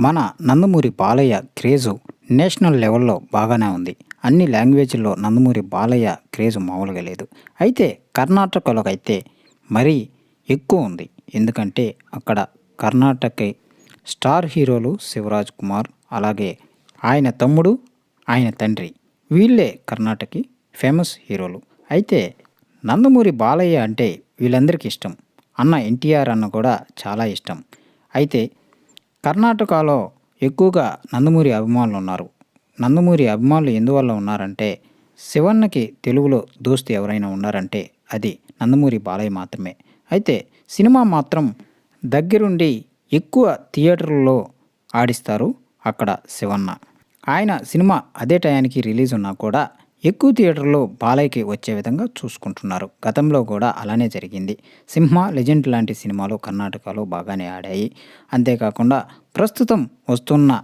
మన Nandamuri Balayya craze national లెవెల్లో బాగానే ఉంది. అన్ని లాంగ్వేజ్ల్లో నందమూరి బాలయ్య క్రేజు మామూలుగా లేదు. అయితే కర్ణాటకలో అయితే మరీ ఎక్కువ ఉంది. ఎందుకంటే అక్కడ కర్ణాటక స్టార్ హీరోలు శివరాజ్ కుమార్ అలాగే ఆయన తమ్ముడు ఆయన తండ్రి వీళ్ళే కర్ణాటకకి ఫేమస్ హీరోలు. అయితే నందమూరి బాలయ్య అంటే వీళ్ళందరికీ ఇష్టం. అన్న ఎన్టీఆర్ అన్న కూడా చాలా ఇష్టం. అయితే కర్ణాటకలో ఎక్కువగా నందమూరి అభిమానులు ఉన్నారు. నందమూరి అభిమానులు ఎందువల్ల ఉన్నారంటే శివన్నకి తెలుగులో దోస్తు ఎవరైనా ఉన్నారంటే అది నందమూరి బాలయ్య మాత్రమే. అయితే సినిమా మాత్రం దగ్గరుండి ఎక్కువ థియేటర్లలో ఆడిస్తారు అక్కడ శివన్న. ఆయన సినిమా అదే టయానికి రిలీజ్ ఉన్నా కూడా ఎక్కువ థియేటర్లో బాలయ్యకి వచ్చే విధంగా చూసుకుంటున్నారు. గతంలో కూడా అలానే జరిగింది. సింహ లెజెండ్ లాంటి సినిమాలు కర్ణాటకలో బాగానే ఆడాయి. అంతేకాకుండా ప్రస్తుతం వస్తున్న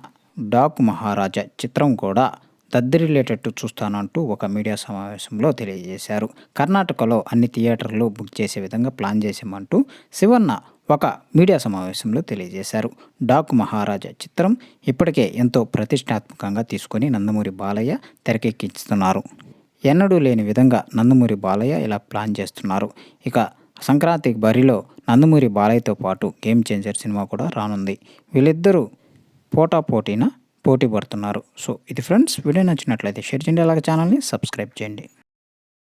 డాక్ మహారాజా చిత్రం కూడా దద్దరిల్లేటట్టు చూస్తానంటూ ఒక మీడియా సమావేశంలో తెలియజేశారు. కర్ణాటకలో అన్ని థియేటర్లు బుక్ చేసే విధంగా ప్లాన్ చేసామంటూ శివన్న ఒక మీడియా సమావేశంలో తెలియజేశారు. డాక్ మహారాజా చిత్రం ఇప్పటికే ఎంతో ప్రతిష్టాత్మకంగా తీసుకొని నందమూరి బాలయ్య తెరకెక్కిస్తున్నారు. ఎన్నడూ లేని విధంగా నందమూరి బాలయ్య ఇలా ప్లాన్ చేస్తున్నారు. ఇక సంక్రాంతి బరిలో నందమూరి బాలయ్యతో పాటు గేమ్ చేంజర్ సినిమా కూడా రానుంది. వీళ్ళిద్దరూ పోటా పోటీన పోటీ పడుతున్నారు. సో ఇది ఫ్రెండ్స్ వీడియో నచ్చినట్లయితే షేర్ చేయండి. అలాగే ఛానల్ని సబ్స్క్రైబ్ చేయండి.